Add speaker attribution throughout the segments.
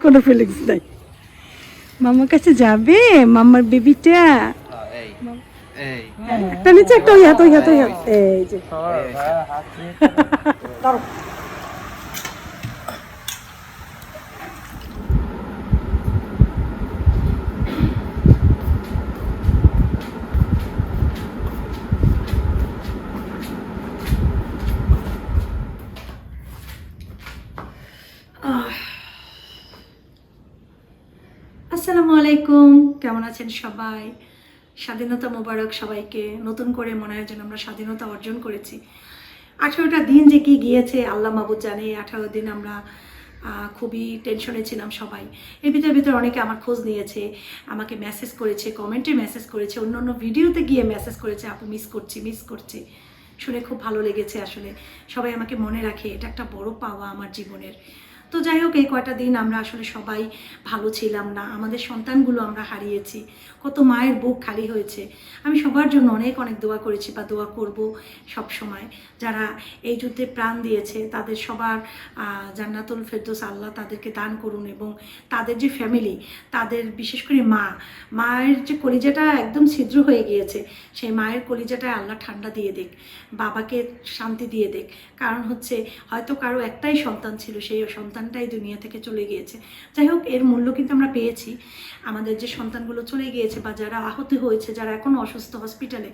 Speaker 1: কোনো ফিলিংস নাই। মামার কাছে যাবে? মামার বেবিটা
Speaker 2: এই এই।
Speaker 1: একটা নিচে একটা ওই হাত ওই হাত ওই হাত। এই যে। আলাইকুম, কেমন আছেন সবাই? স্বাধীনতা মোবারক সবাইকে নতুন করে মনে হয় যেন আমরা স্বাধীনতা অর্জন করেছি। আঠারোটা দিন যে কি গিয়েছে, আল্লাহ মাবুদ জানে, আঠারো দিন আমরা খুবই টেনশনে ছিলাম সবাই। এর ভিতরে ভিতরে অনেকে আমার খোঁজ নিয়েছে, আমাকে মেসেজ করেছে কমেন্টে মেসেজ করেছে, অন্য অন্য ভিডিওতে গিয়ে মেসেজ করেছে, আপু মিস করছি মিস করছি। শুনে খুব ভালো লেগেছে আসলে। সবাই আমাকে মনে রাখে, এটা একটা বড় পাওয়া আমার জীবনের। তো যাই হোক, এই কয়টা দিন আমরা আসলে সবাই ভালো ছিলাম না। আমাদের সন্তানগুলো আমরা হারিয়েছি। কত মায়ের বুক খালি হয়েছে। আমি সবার জন্য অনেক অনেক দোয়া করেছি বা দোয়া করব সব সময়। যারা এই যুদ্ধে প্রাণ দিয়েছে, তাদের সবার জান্নাতুল ফেরদৌস আল্লাহ তাদেরকে দান করুন এবং তাদের যে ফ্যামিলি তাদের বিশেষ করে মা, মায়ের যে কলিজাটা একদম ছিদ্র হয়ে গিয়েছে, সেই মায়ের কলিজাটায় আল্লাহ ঠান্ডা দিয়ে দেখ বাবাকে শান্তি দিয়ে দেখ কারণ হচ্ছে হয়তো কারও একটাই সন্তান ছিল, সেই সন্তানটাই দুনিয়া থেকে চলে গিয়েছে। যাই হোক, এর মূল্য কিন্তু আমরা পেয়েছি। আমাদের যে সন্তানগুলো চলে গিয়েছে বা যারা আহত হয়েছে, যারা এখনও অসুস্থ হসপিটালে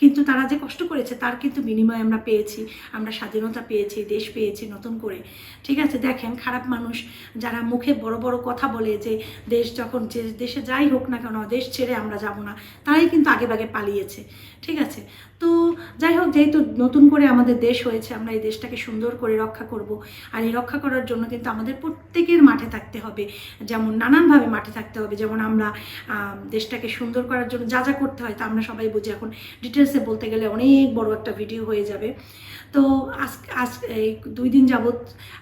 Speaker 1: কিন্তু তারা যে কষ্ট করেছে, তার কিন্তু বিনিময়ে আমরা পেয়েছি। আমরা স্বাধীনতা পেয়েছি, দেশ পেয়েছি নতুন করে। ঠিক আছে, দেখেন, খারাপ মানুষ যারা মুখে বড় বড় কথা বলে যে দেশ যখন যে দেশে যাই হোক না কেন, দেশ ছেড়ে আমরা যাব না, তারাই কিন্তু আগে বাগে পালিয়েছে। ঠিক আছে তো যাই হোক, যেহেতু নতুন করে আমাদের দেশ হয়েছে, আমরা এই দেশটাকে সুন্দর করে রক্ষা করব। আর এই রক্ষা করার জন্য কিন্তু আমাদের প্রত্যেকের মাঠে থাকতে হবে। যেমন নানানভাবে মাঠে থাকতে হবে। যেমন আমরা দেশটাকে সুন্দর করার জন্য যা যা করতে হয় তা আমরা সবাই বুঝি। এখন ডিটেলসে বলতে গেলে অনেক বড় একটা ভিডিও হয়ে যাবে। তো আজ আজ এই দুই দিন যাবৎ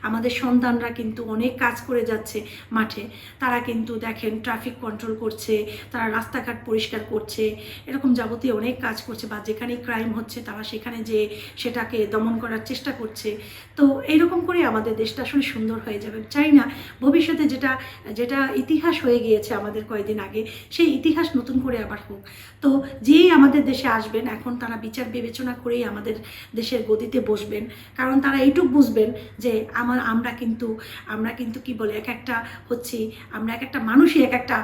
Speaker 1: আমাদের সন্তানরা কিন্তু অনেক কাজ করে যাচ্ছে মাঠে। তারা কিন্তু দেখেন ট্রাফিক কন্ট্রোল করছে, তারা রাস্তাঘাট পরিষ্কার করছে, এরকম যাবতীয় অনেক কাজ করছে বা যেখানে ক্রাইম হচ্ছে, তারা সেখানে যে সেটাকে দমন করার চেষ্টা করছে। তো এইরকম করে আমাদের দেশটা আসলে সুন্দর হয়ে যাবে। চাই না ভবিষ্যতে যেটা যেটা ইতিহাস হয়ে গিয়েছে আমাদের কয়েকদিন আগে, সেই ইতিহাস নতুন করে আবার হোক। তো যেই আমাদের দেশে আসবেন, এখন তারা বিচার বিবেচনা করেই আমাদের দেশের গতিতে বসবেন। কারণ তারা এইটুক বুঝবেন যে আমার, আমরা কিন্তু আমরা কিন্তু কি বলে, এক একটা হচ্ছি, আমরা এক একটা মানুষই এক একটা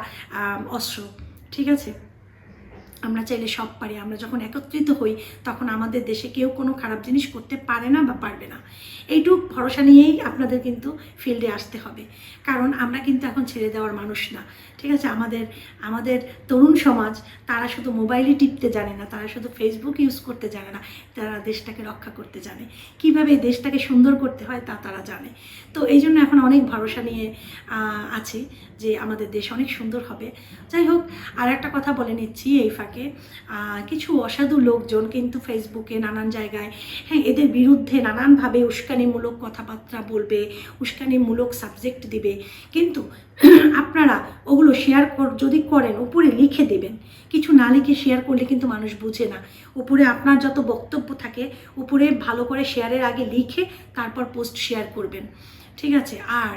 Speaker 1: অস্ত্র। ঠিক আছে? আমরা চাইলে সব পারি। আমরা যখন একত্রিত হই, তখন আমাদের দেশে কেউ কোনো খারাপ জিনিস করতে পারে না বা পারবে না। এইটুক ভরসা নিয়েই আপনাদের কিন্তু ফিল্ডে আসতে হবে। কারণ আমরা কিন্তু এখন ছেড়ে দেওয়ার মানুষ না। ঠিক আছে? আমাদের আমাদের তরুণ সমাজ, তারা শুধু মোবাইলে টিপতে জানে না। তারা শুধু ফেসবুক ইউজ করতে জানে না। তারা দেশটাকে রক্ষা করতে জানে। কীভাবে দেশটাকে সুন্দর করতে হয় তা তারা জানে। তো এই জন্য এখন অনেক ভরসা নিয়ে আছে যে আমাদের দেশ অনেক সুন্দর হবে। যাই হোক আর একটা কথা বলে নিচ্ছি এই ফাঁকে। আহ, কিছু অসাধু লোকজন কিন্তু ফেসবুকে নানান জায়গায় হ্যাঁ এদের বিরুদ্ধে নানানভাবে উস্কানিমূলক কথাবার্তা বলবে উস্কানিমূলক সাবজেক্ট দিবে। কিন্তু আপনারা ওগুলো শেয়ার যদি করেন উপরে লিখে দেবেন। কিছু না লিখে শেয়ার করলে কিন্তু মানুষ বুঝে না। উপরে আপনার যত বক্তব্য থাকে উপরে ভালো করে শেয়ারের আগে লিখে তারপর পোস্ট শেয়ার করবেন। ঠিক আছে? আর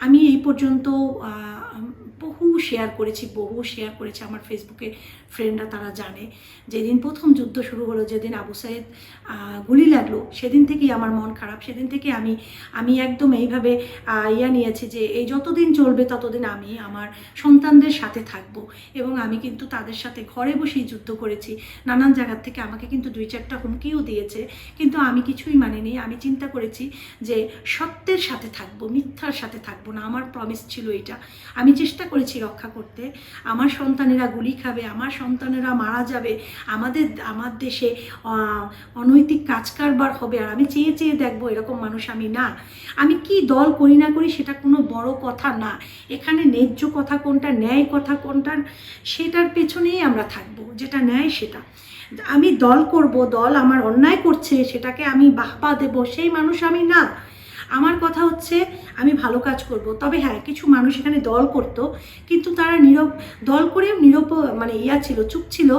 Speaker 1: আমি এই পর্যন্ত বহু শেয়ার করেছি, বহু শেয়ার করেছি আমার ফেসবুকে ফ্রেন্ডরা তারা জানে। যেদিন প্রথম যুদ্ধ শুরু হলো, যেদিন আবু সাইদ গুলি লাগল, সেদিন থেকেই আমার মন খারাপ। সেদিন থেকে আমি আমি একদম এইভাবে ইয়া নিয়েছি যে এই যতদিন চলবে ততদিন আমি আমার সন্তানদের সাথে থাকব। এবং আমি কিন্তু তাদের সাথে ঘরে বসেই যুদ্ধ করেছি। নানান জায়গার থেকে আমাকে কিন্তু দুই চারটা হুমকিও দিয়েছে। কিন্তু আমি কিছুই মানিনি। আমি চিন্তা করেছি যে সত্যের সাথে থাকব, মিথ্যার সাথে থাকব না। আমার প্রমিস ছিল এটা। আমি চেষ্টা করেছি রক্ষা করতে। আমার সন্তানেরা গুলি খাবে, আমার সন্তানেরা মারা যাবে। আমাদের, আমার দেশে অনৈতিক কাজ কারবার হবে আর আমি চেয়ে চেয়ে দেখব এরকম মানুষ আমি না। আমি কি দল করি না করি সেটা কোনো বড় কথা না। এখানে ন্যায্য কথা কোনটা, ন্যায় কথা কোনটা সেটার পেছনেই আমরা থাকব, যেটা ন্যায় সেটা। আমি দল করব, দল আমার অন্যায় করছে, সেটাকে আমি বাহবা দেব, সেই মানুষ আমি না। আমার কথা হচ্ছে, আমি ভালো কাজ করব। তবে হ্যাঁ কিছু মানুষ এখানে দল করত, কিন্তু তারা নীরব, দল করেও নীরব মানে ইয়া ছিল, চুপ ছিল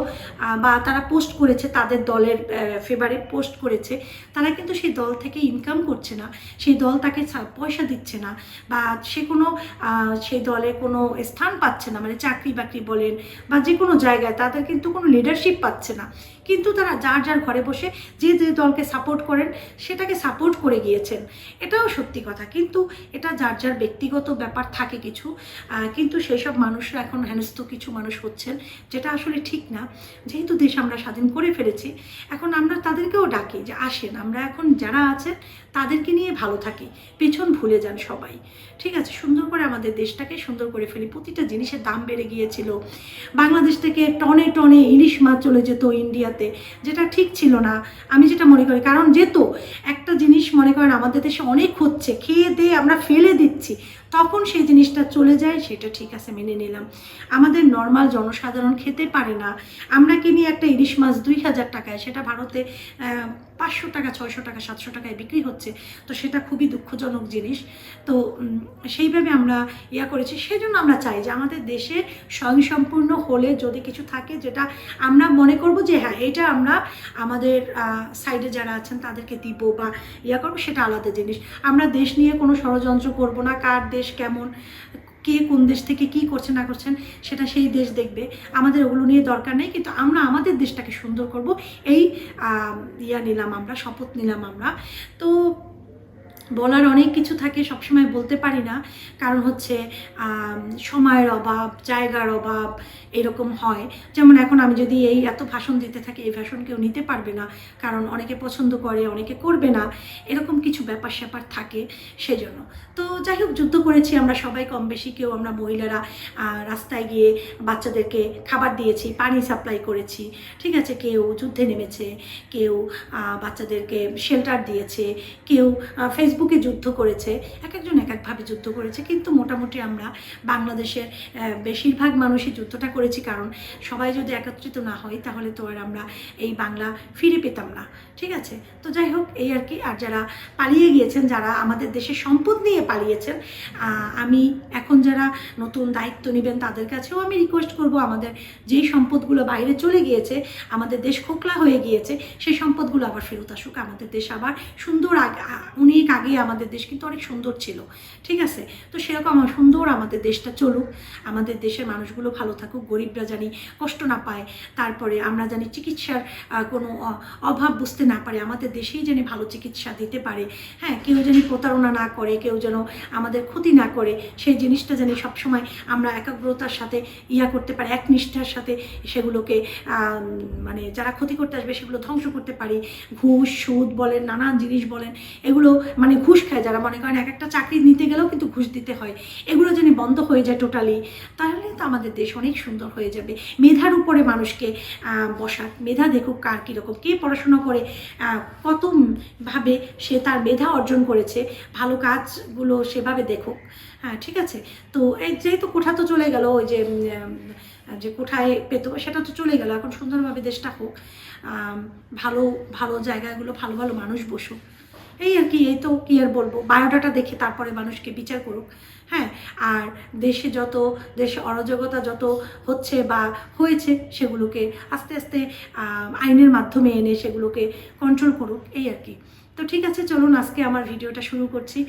Speaker 1: বা তারা পোস্ট করেছে, তাদের দলের ফেভারে পোস্ট করেছে। তারা কিন্তু সেই দল থেকে ইনকাম করছে না, সেই দল তাকে পয়সা দিচ্ছে না, বা সে কোনো সেই দলে কোনো স্থান পাচ্ছে না মানে চাকরি বাকরি বলেন, বা যে কোনো জায়গায় তাদের কিন্তু কোনো লিডারশিপ পাচ্ছে না। কিন্তু তারা যার যার ঘরে বসে যে যে দলকে সাপোর্ট করেন, সেটাকে সাপোর্ট করে গিয়েছেন। এটাও সত্যি কথা। কিন্তু এটা যার যার ব্যক্তিগত ব্যাপার থাকে কিছু কিন্তু সেই সব মানুষরা এখন হেনস্থ কিছু মানুষ হচ্ছেন, যেটা আসলে ঠিক না। যেহেতু দেশ আমরা স্বাধীন করে ফেলেছি, এখন আমরা তাদেরকেও ডাকি যে আসেন, আমরা এখন যারা আছেন তাদেরকে নিয়ে ভালো থাকি। পেছন ভুলে যান সবাই। ঠিক আছে, সুন্দর করে আমাদের দেশটাকে সুন্দর করে ফেলি। প্রতিটা জিনিসের দাম বেড়ে গিয়েছিল। বাংলাদেশ থেকে টনে টনে ইলিশ মাছ চলে যেত ইন্ডিয়াতে, যেটা ঠিক ছিল না। আমি যেটা মনে করি, কারণ যেত একটা জিনিস মনে করেন আমাদের দেশে অনেক হচ্ছে, খেয়ে দিয়ে আমরা ফেলে দিচ্ছি, তখন সেই জিনিসটা চলে যায়, সেটা ঠিক আছে, মেনে নিলাম। আমাদের নর্মাল জনসাধারণ খেতে পারে না। আমরা কিনি একটা ইলিশ মাছ দুই হাজার টাকায়, সেটা ভারতে পাঁচশো টাকা, ছয়শো টাকা, সাতশো টাকায় বিক্রি হচ্ছে। তো সেটা খুবই দুঃখজনক জিনিস। তো সেইভাবে আমরা ইয়া করেছি। সেই জন্য আমরা চাই যে আমাদের দেশে স্বয়ংসম্পূর্ণ হলে যদি কিছু থাকে যেটা আমরা মনে করব যে হ্যাঁ এটা আমরা আমাদের সাইডে যারা আছেন তাদেরকে দিব বা ইয়া করব, সেটা আলাদা জিনিস। আমরা দেশ নিয়ে কোনো ষড়যন্ত্র করব না, কার দেশ কেমন। কে কোন দেশ থেকে কি করছে, না করছেন সেটা সেই দেশ দেখবে। আমাদের ওগুলো নিয়ে দরকার নেই, কিন্তু আমরা আমাদের দেশটাকে সুন্দর করব। এই ইয়া নিলাম আমরা, শপথ নিলাম আমরা। তো বলার অনেক কিছু থাকে সবসময় বলতে পারি না। কারণ হচ্ছে সময়ের অভাব জায়গার অভাব এরকম হয়। যেমন এখন আমি যদি এই এত ভাষণ দিতে থাকি এই ভাষণ কেউ নিতে পারবে না। কারণ অনেকে পছন্দ করে অনেকে করবে না। এরকম কিছু ব্যাপার স্যাপার থাকে সেজন্য। তো যাই হোক যুদ্ধ করেছি আমরা সবাই কম বেশি কেউ আমরা মহিলারা রাস্তায় গিয়ে বাচ্চাদেরকে খাবার দিয়েছি পানি সাপ্লাই করেছি। ঠিক আছে কেউ যুদ্ধে নেমেছে কেউ বাচ্চাদেরকে শেল্টার দিয়েছে কেউ আহ, ফেসবুকে যুদ্ধ করেছে, এক একজন এক একভাবে যুদ্ধ করেছে। কিন্তু মোটামুটি আমরা বাংলাদেশের বেশিরভাগ মানুষই যুদ্ধটা করেছি। কারণ সবাই যদি একত্রিত না হয়, তাহলে তো আর আমরা এই বাংলা ফিরে পেতাম না। ঠিক আছে? তো যাই হোক, এই আর কি। আর যারা পালিয়ে গিয়েছেন, যারা আমাদের দেশের সম্পদ নিয়ে পালিয়েছেন আমি এখন যারা নতুন দায়িত্ব নেবেন, তাদের কাছেও আমি রিকোয়েস্ট করব, আমাদের যেই সম্পদগুলো বাইরে চলে গিয়েছে, আমাদের দেশ খোকলা হয়ে গিয়েছে, সেই সম্পদগুলো আবার ফেরত আসুক। আমাদের দেশ আবার সুন্দর আগে অনেক আগে আমাদের দেশ কিন্তু অনেক সুন্দর ছিল, ঠিক আছে? তো সেরকম সুন্দর আমাদের দেশটা চলুক, আমাদের দেশের মানুষগুলো ভালো থাকুক, গরিবরা জানি কষ্ট না পায়, তারপরে আমরা জানি চিকিৎসার কোনো অভাব বুঝতে না পারে, আমাদের দেশেই যেন ভালো চিকিৎসা দিতে পারে হ্যাঁ? কেউ যেন প্রতারণা না করে, কেউ যেন আমাদের ক্ষতি না করে, সেই জিনিসটা যেন সবসময় আমরা একাগ্রতার সাথে ইয়া করতে পারি এক নিষ্ঠার সাথে সেগুলোকে মানে যারা ক্ষতি করতে আসবে সেগুলো ধ্বংস করতে পারি, ঘুষ, সুদ বলেন, নানান জিনিস বলেন, এগুলো মানে ঘুষ খায় যারা, মনে করেন এক একটা চাকরি নিতে গেলেও কিন্তু ঘুষ দিতে হয়। এগুলো যদি বন্ধ হয়ে যায় টোটালি তাহলে তো আমাদের দেশ অনেক সুন্দর হয়ে যাবে। মেধার উপরে মানুষকে বসাক মেধা দেখুক কার কীরকম, কে পড়াশোনা করে কত ভাবে সে তার মেধা অর্জন করেছে, ভালো কাজগুলো সেভাবে দেখুক। হ্যাঁ ঠিক আছে? তো এই যেহেতু কোঠা তো চলে গেল, ওই যে যে কোঠায় পেতো, সেটা তো চলে গেল। এখন সুন্দরভাবে দেশটা হোক ভালো ভালো জায়গাগুলো, ভালো ভালো মানুষ বসুক। এই আর কি, এই তো কি আর বলব? বায়োডাটা দেখে তারপরে মানুষকে বিচার করুক। হ্যাঁ আর দেশে যত, দেশে অরাজকতা যত হচ্ছে বা হয়েছে, সেগুলোকে আস্তে আস্তে আইনের মাধ্যমে এনে সেগুলোকে কন্ট্রোল করুক, এই আর কি। তো ঠিক আছে, চলুন আজকে আমার ভিডিওটা শুরু করছি।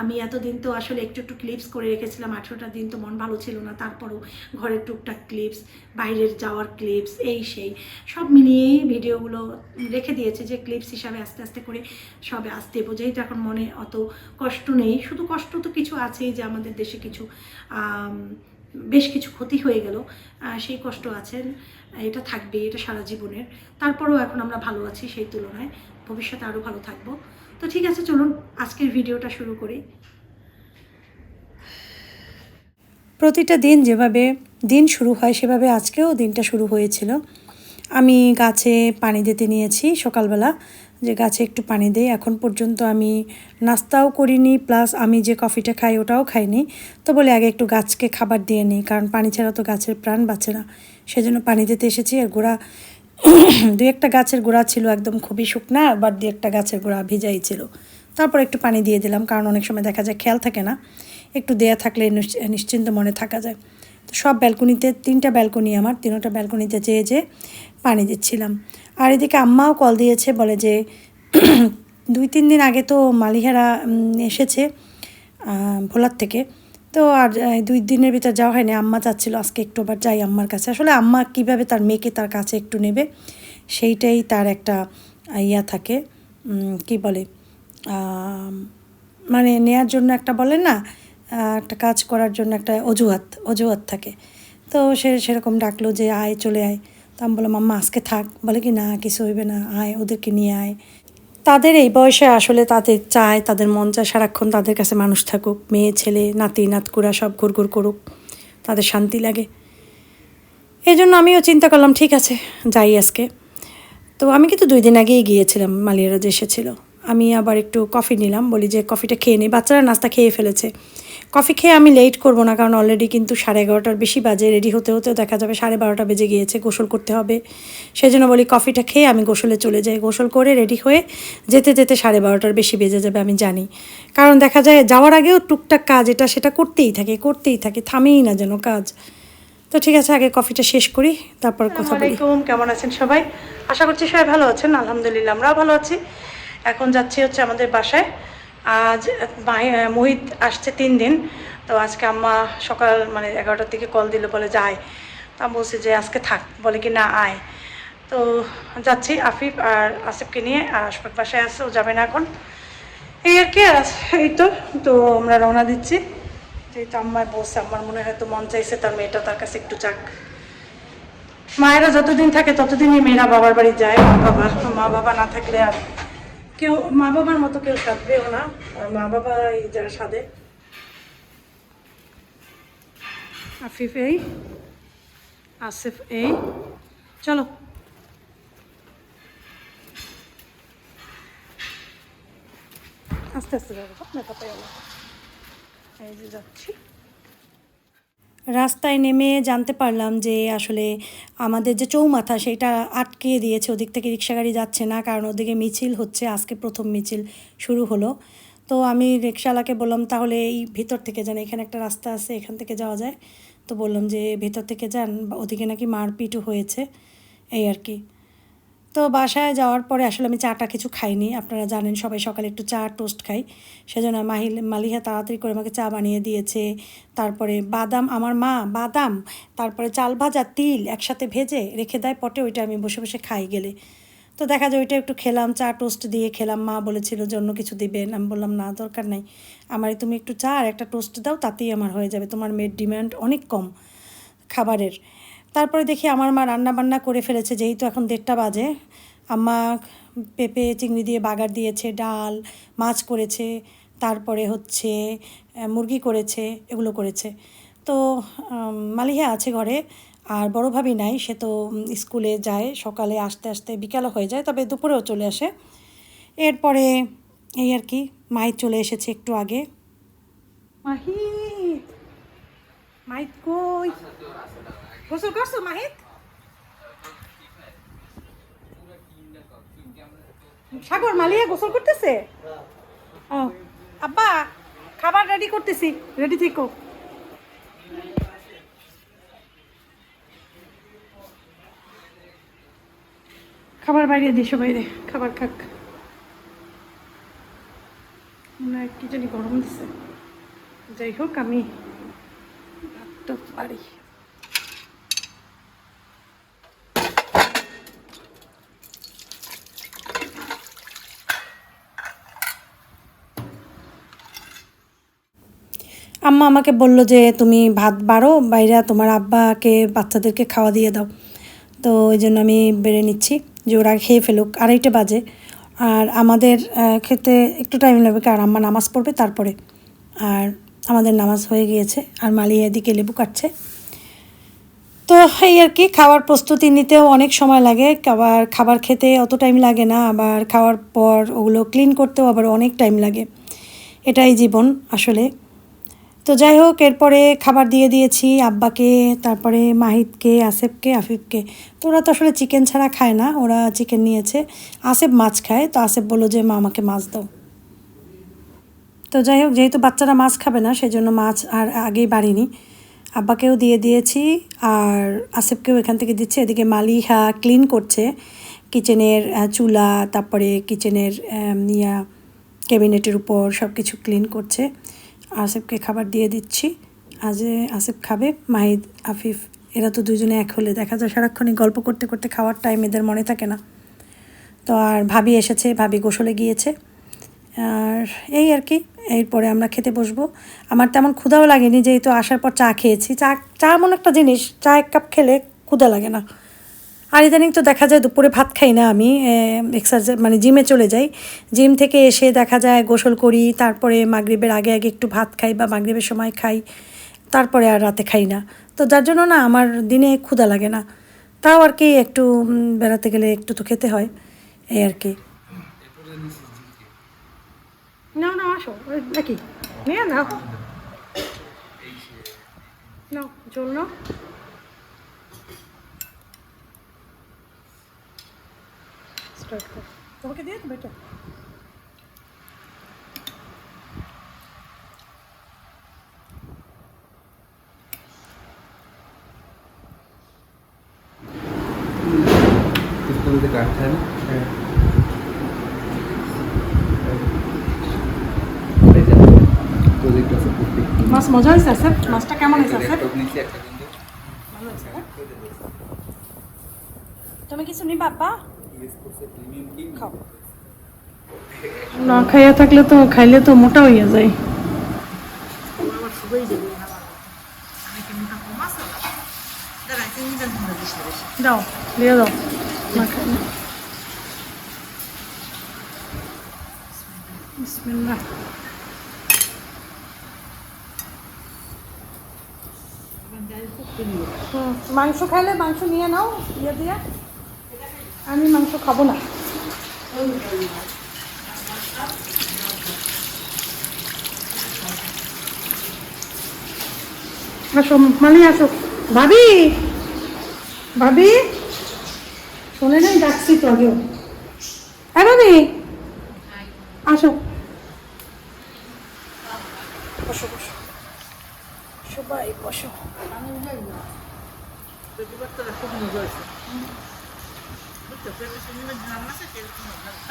Speaker 1: আমি এতদিন তো আসলে একটু একটু ক্লিপস করে রেখেছিলাম, আঠেরোটা দিন তো মন ভালো ছিল না, তারপরও ঘরের টুকটাক ক্লিপস বাইরের যাওয়ার ক্লিপস এই সেই, সব মিলিয়েই ভিডিওগুলো রেখে দিয়েছে যে ক্লিপস হিসাবে আস্তে আস্তে করে সবে আসতে দেবো যেহেতু এখন মনে অত কষ্ট নেই, শুধু কষ্ট তো কিছু আছেই যে আমাদের দেশে কিছু বেশ কিছু ক্ষতি হয়ে গেল। সেই কষ্ট আছেন, এটা থাকবে, এটা সারা জীবনের। তারপরেও এখন আমরা ভালো আছি সেই তুলনায়। ভবিষ্যতে আরও ভালো থাকব। তো ঠিক আছে, চলুন আজকের ভিডিওটা শুরু করি।
Speaker 3: প্রতিটা দিন যেভাবে দিন শুরু হয়, সেভাবে আজকেও দিনটা শুরু হয়েছিল। আমি গাছে পানি দিতে নিয়েছি সকালবেলা। যে গাছে একটু পানি দেই। এখন পর্যন্ত আমি নাস্তাও করিনি, প্লাস আমি যে কফিটা খাই ওটাও খাইনি। তো বলে আগে একটু গাছকে খাবার দিয়ে নিই, কারণ পানি ছাড়া তো গাছের প্রাণ বাঁচে না। সেজন্য পানি দিতে এসেছি, আর গোড়া দুই একটা গাছের গোড়া ছিল একদম খুবই শুকনা, আবার দুই একটা গাছের গোড়া ভিজাই ছিল।
Speaker 1: তারপর একটু পানি দিয়ে দিলাম, কারণ অনেক সময় দেখা যায় খেয়াল থাকে না, একটু দেয়া থাকলে নিশ- নিশ্চিন্ত মনে থাকা যায়। তো সব ব্যালকনিতে, তিনটা ব্যালকনি আমার, তিনটা ব্যালকনিতে যেয়ে যে পানি দিচ্ছিলাম। আর এদিকে আম্মাও কল দিয়েছে, বলে যে দুই, তিন দিন আগে তো মালিহারা এসেছে ভোলার থেকে। তো আর দুই দিনের ভিতর যাওয়া হয়নি। আম্মা চাচ্ছিল আজকে একটু আবার যাই আম্মার কাছে। আসলে আম্মা কীভাবে তার মেয়েকে তার কাছে একটু নেবে, সেইটাই তার একটা ইয়া থাকে। কি বলে? মানে নেয়ার জন্য একটা বলে না একটা কাজ করার জন্য একটা অজুহাত অজুহাত থাকে। তো সে সেরকম ডাকলো যে, আয়, চলে আয়। তো আমি বললাম আম্মা আজকে থাক। বলে কি, না, কিছু হইবে না, আয়, ওদেরকে নিয়ে আয়। তাদের এই বয়সে আসলে তাদের চায়, তাদের মন চায় সারাক্ষণ তাদের কাছে মানুষ থাকুক, মেয়ে, ছেলে, নাতি, নাতকুরা, সব ঘুরঘুর করুক, তাদের শান্তি লাগে। এই জন্য আমিও চিন্তা করলাম, ঠিক আছে, যাই আজকে। তো আমি কিন্তু দুই দিন আগেই গিয়েছিলাম, মালিয়ারা যে এসেছিল। আমি আবার একটু কফি নিলাম, বলি যে, কফিটা খেয়ে নিই বাচ্চারা নাস্তা খেয়ে ফেলেছে। কফি খেয়ে আমি লেট করব না, কারণ অলরেডি কিন্তু সাড়ে এগারোটার বেশি বাজে রেডি হতে হতেও দেখা যাবে সাড়ে বারোটা বেজে গিয়েছে, গোসল করতে হবে। সেই জন্য বলি কফিটা খেয়ে আমি গোসলে চলে যাই। গোসল করে রেডি হয়ে যেতে যেতে সাড়ে বারোটার বেশি বেজে যাবে আমি জানি। কারণ দেখা যায় যাওয়ার আগেও টুকটাক কাজ, এটা সেটা করতেই থাকে করতেই থাকে, থামেই না যেন কাজ। তো ঠিক আছে, আগে কফিটা শেষ করি, তারপর কথা বলি।
Speaker 3: কেমন আছেন সবাই? আশা করছি সবাই ভালো আছেন, আলহামদুলিল্লাহ আমরাও ভালো আছি। এখন যাচ্ছি হচ্ছে আমাদের বাসায়। আজ মাহি- মোহিত আসছে তিন দিন। তো আজকে আম্মা সকাল মানে এগারোটার দিকে কল দিল, বলে যায়। তা বলছি যে আজকে থাক, বলে কি না আয়। তো যাচ্ছি আফিফ আর আসিফকে নিয়ে, আর আশফাক বাসায় আসছে ও যাবে না এখন। এই আর কি এই তো তো আমরা রওনা দিচ্ছি। যেহেতু আম্মায় বলছে আমার মনে হয় তো মন চাইছে, তার মেয়েটা তার কাছে একটু যাক। মায়েরা যতদিন থাকে ততদিনই মেয়েরা বাবার বাড়ি যায়, মা বাবা মা বাবা না থাকলে আর কেউ মা বাবার মতো কেউ থাকবেও না। মা বাবা এই যারা সাদে আফিফ এই, আসিফ এই। চলো। আস্তে আস্তে যাব। এই যে যাচ্ছি।
Speaker 1: রাস্তায় নেমে জানতে পারলাম যে আসলে আমাদের যে চৌমাথা সেটা আটকে দিয়েছে, ওদিক থেকে রিক্সা গাড়ি যাচ্ছে না, কারণ ওদিকে মিছিল হচ্ছে, আজকে প্রথম মিছিল শুরু হলো। তো আমি রিক্সাওয়ালাকে বললাম, তাহলে এই ভিতর থেকে যান, এখানে একটা রাস্তা আছে, এখান থেকে যাওয়া যায়। তো বললাম যে, ভেতর থেকে যান ওদিকে নাকি মারপিটও হয়েছে। এই আর কি। তো বাসায় যাওয়ার পরে আসলে আমি চাটা কিছু খাইনি। আপনারা জানেন সবাই সকালে একটু চা টোস্ট খাই সেজন্য মাহিল মালিহা তাড়াতাড়ি করে আমাকে চা বানিয়ে দিয়েছে। তারপরে বাদাম, আমার মা বাদাম, তারপরে চাল ভাজা, তিল একসাথে ভেজে রেখে দেয় পটে, ওইটা আমি বসে বসে খাই গেলে। তো দেখা যায় ওইটা একটু খেলাম, চা টোস্ট দিয়ে খেলাম। মা বলেছিল যে অন্য কিছু দিবেন। আমি বললাম, না, দরকার নাই। আমার তুমি একটু চা আর একটা টোস্ট দাও, তাতেই আমার হয়ে যাবে। তোমার মেয়ের ডিমান্ড অনেক কম খাবারের। তারপরে দেখি আমার মা রান্না বান্না করে ফেলেছে, যেহেতু এখন দেড়টা বাজে। আম্মা পেঁপে, চিংড়ি দিয়ে বাগার দিয়েছে, ডাল, মাছ করেছে, তারপরে হচ্ছে মুরগি করেছে, এগুলো করেছে। তো মালিহা আছে ঘরে, আর বড় ভাবি নাই, সে তো স্কুলে যায়, সকালে আসতে আসতে বিকালও হয়ে যায়, তবে দুপুরেও চলে আসে। এরপরে এই আর কি মায়ের চলে এসেছে একটু আগে।
Speaker 3: মাহিত মাহিত কই? গোসল করছ মাহিত সাগর মালিয়া গোসল করতেছে? ও আব্বা খাবার রেডি করতেছি রেডি থেকো। খাবার বাইরে দিছো বাইরে খাবার খাক। হয় কি জানি গরম দিছে। যাই হোক আমি ভাতটা পারি।
Speaker 1: আম্মা আমাকে বলল যে, তুমি ভাত বাড়ো, বাইরে তোমার আব্বাকে, বাচ্চাদেরকে খাওয়া দিয়ে দাও। তো ওই জন্য আমি বেড়ে নিচ্ছি, যে ওরা খেয়ে ফেলুক। আড়াইটে বাজে। আর আমাদের খেতে একটু টাইম লাগবে, কারণ আম্মা নামাজ পড়বে তারপরে। আর আমাদের নামাজ হয়ে গিয়েছে, আর মালি এদিকে লেবু কাটছে। তো এই আর কি, খাওয়ার প্রস্তুতি নিতেও অনেক সময় লাগে। আবার খাবার খেতে অত টাইম লাগে না, আবার খাওয়ার পর ওগুলো ক্লিন করতেও আবার অনেক টাইম লাগে। এটাই জীবন আসলে। তো যাই হোক, এরপরে খাবার দিয়ে দিয়েছি আব্বাকে, তারপরে মাহিদকে আসেফকে, আফিফকে। তো ওরা তো আসলে চিকেন ছাড়া খায় না, ওরা চিকেন নিয়েছে। আসেফ মাছ খায়, তো আসেফ বলল যে, মা, আমাকে মাছ দাও। তো যাই হোক, যেহেতু বাচ্চারা মাছ খাবে না সেই জন্য মাছ আর আগেই বাড়িনি। আব্বাকেও দিয়ে দিয়েছি, আর আসেফকেও এখান থেকে দিচ্ছে। এদিকে মালিহা ক্লিন করছে কিচেনের চুলা, তারপরে কিচেনের ইয়া ক্যাবিনেটের উপর সব কিছু ক্লিন করছে। আসিফকে খাবার দিয়ে দিচ্ছি। আজে আসিফ খাবে, মাহিদ, আফিফ, এরা তো দুজনে এক হলে। দেখা যায় সারাক্ষণই গল্প করতে করতে খাওয়ার টাইম এদের মনে থাকে না। তো আর ভাবি এসেছে, ভাবি গোসলে গিয়েছে। আর এই আর কি, এরপরে আমরা খেতে বসবো। আমার তেমন ক্ষুধাও লাগেনি, যেহেতু আসার পর চা খেয়েছি। চা চা এমন একটা জিনিস, চা এক কাপ খেলে ক্ষুধা লাগে না। আর ইদানিং তো দেখা যায় দুপুরে ভাত খাই না আমি এক্সারসাইজ মানে জিমে চলে যাই। জিম থেকে এসে দেখা যায় গোসল করি, তারপরে মাগরিবের আগে আগে একটু ভাত খাই বা মাগরিবের সময় খাই, তারপরে আর রাতে খাই না। তো যার জন্য না আমার দিনে ক্ষুধা লাগে না। তাও আর কি একটু বেড়াতে গেলে একটু তো খেতে হয়, এই আর কি। না না আসো জল নাও। স্টার্ট কর তোমাকে দিয়ে
Speaker 4: স্কুলতে কাটছেন প্রজেক্ট
Speaker 1: মাছ মজা হয়েছে স্যার মাছটা কেমন হয়েছে হয়েছে না? তুমি কিছু নি বাবা
Speaker 3: না খাইয়া থাকলে তো খাইলে তো মোটা হইয়া যায়। দাও দিয়ে দাও। না খাই বিসমিল্লাহ মাংস খাইলে মাংস নিয়ে নাও দিয়ে দিয়ে। আমি মাংস খাব না। মালি আসো। ভাবি! ভাবি! শোনে নাই, ডাকছি তো আগেও। হ্যাঁ ভাবি! আসো। বসো বসো। সবাই বসো।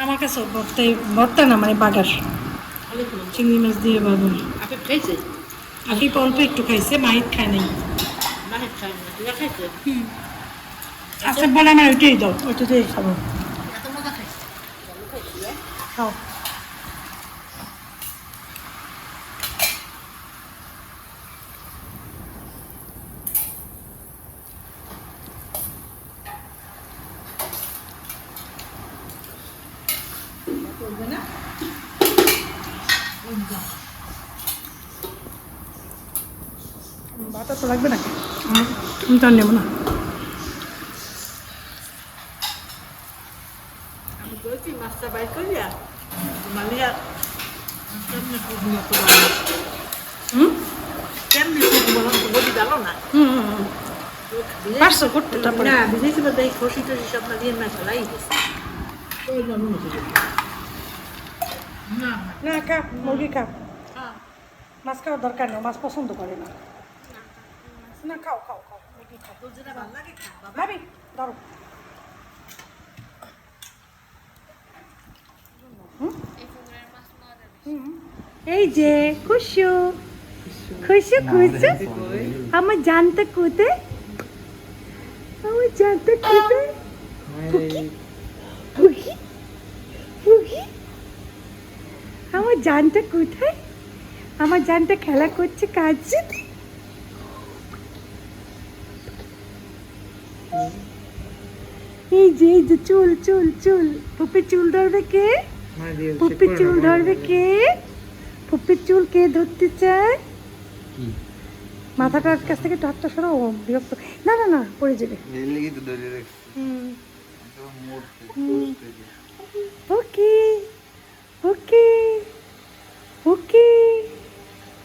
Speaker 3: আমার কাছে ভর্তাই ভর্তা না মানে বাটার চিংড়ি মাছ দিয়ে বাগার।
Speaker 5: আপনি খাইছে
Speaker 1: আফিফ অল্প একটু খাইছে মাহিত খায় নাই। আচ্ছা বলে আমার ওইটাই দাও ওইটাতেই খাব। খাও বাটা তো লাগবে নাকি আমি তো আর নেব না
Speaker 5: আমি বলছি মাছটা বাইর করিয়া মালিয়া কেমনি খুব মতো বানাও
Speaker 1: হুম
Speaker 5: কেমনি খুব বললাম তো বলি গেল না
Speaker 1: হুম হুম, হুম। পারছ করতে তারপরে
Speaker 5: না বিদেশি বাদে এই খসি টসি সব না দিয়ে না হচ্ছে না
Speaker 1: না খা মুরগি
Speaker 5: হ্যাঁ
Speaker 1: মাছ খাওয়ার দরকার নেই মাছ পছন্দ করে না না খাও খাও এই যে, খুশু। খুশু খুশু। আমার জানতে কোথায় আমার জানতে পুকি। আমার জানটা কোথায় আমার জানটা খেলা করছে কাজ এই যে এই যে চুল চুল চুল। পুপির চুল ধরবে কে? পুপির চুল ধরবে কে? পুপির চুল কে ধরতে চায়? মাথাটার কাছ থেকে একটু হাতটা সরাও বিরক্ত। না না না পড়ে যাবে। ওকে ওকে ওকে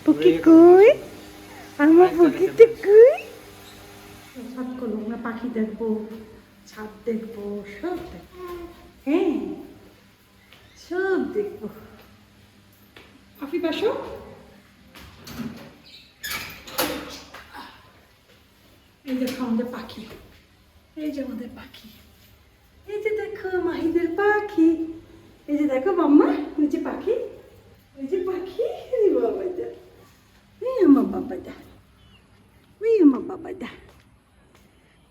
Speaker 1: পুকি কই? আমার পুকিতে কই? ছাদ করব আমরা পাখি দেখব। ছাদ দেখব সব দেখব। হ্যাঁ সব দেখব।
Speaker 3: আফিফ আসো এই দেখো আমাদের পাখি। এই যে আমাদের পাখি। এই যে দেখো মাহিদের পাখি। এই যে দেখো ওই যে পাখি। ওই যে পাখি বাবাটা এই আমার বাবাটা ওই আমার বাবাটা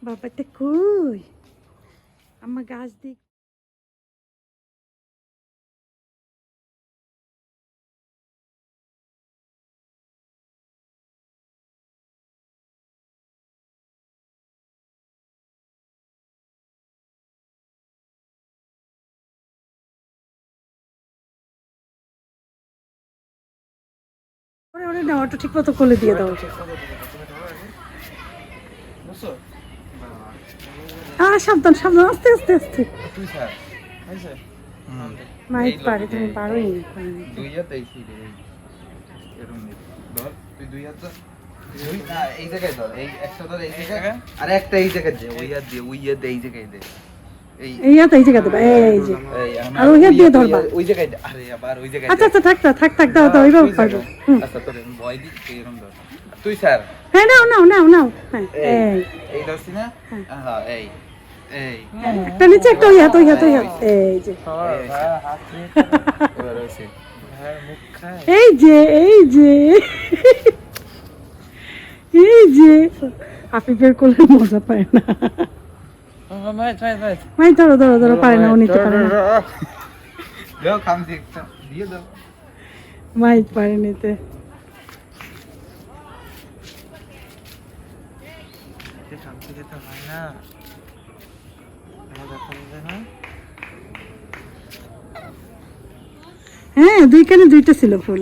Speaker 3: বাবাটা কই? আমার গাছ দিক ওরে ওরে নেওয়াটা ঠিক মতো খুলে দিয়ে দাও।
Speaker 2: বুঝছ?
Speaker 3: আ সাবধান সাবধান আস্তে আস্তে আস্তে।
Speaker 2: তুই স্যার হয়েছে
Speaker 3: মাইক
Speaker 2: এই
Speaker 3: পারে তুমি পারোই
Speaker 2: দুই হাত এই ছিল এরকম ধর তুই দুই হাত এই জায়গায় ধর এই একটা ধর এই জায়গায়। আর একটা এই জায়গায় দে ওই হাত দিয়ে ওই হাত এই জায়গায় দে। এই।
Speaker 3: হাত এই জায়গা দেবা এই যে। আর ওই হাত দিয়ে ধরবা।
Speaker 2: ওই জায়গায় আরে আবার ওই জায়গায়
Speaker 3: আচ্ছা আচ্ছা থাক থাক থাক দাও দাও এইভাবে পারব
Speaker 2: আচ্ছা তোর ভয় দি এরকম ধর। তুই স্যার।
Speaker 3: হ্যাঁ নাও নাও নাও নাও। হ্যাঁ এই
Speaker 2: এই। ধরছি না? হ্যাঁ। এই।
Speaker 3: একটা নিচে একটা ওই হাত ওই হাত ওই হাত এই যে এই যে এই যে এই যে আফিফের কোলে মজা পায় না মাই ধরো ধরো ধরো পারে না ও নিতে পারে না
Speaker 2: দাও খামছি একটা দিয়ে দাও
Speaker 3: মাই পারে নিতে
Speaker 2: খামছি খেতে হয় না
Speaker 3: হ্যাঁ দুই কানে দুইটা ছিল ফুল।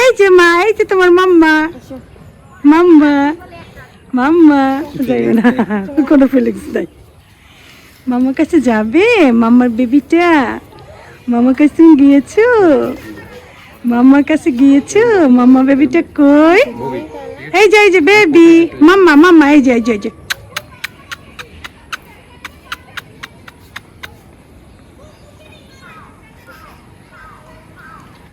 Speaker 3: এই যে মা, এই যে তোমার মাম্মা। মাম্মা মাম্মা। যাইবে না, কোনো ফিলিংস নাই। মামার কাছে যাবে? মামার বেবিটা মামার কাছে তুমি গিয়েছো? মামার কাছে গিয়েছো? মামা বেবিটা কই? এই যে যে বেবি মাম্মা মাম্মা এই যে এই যে।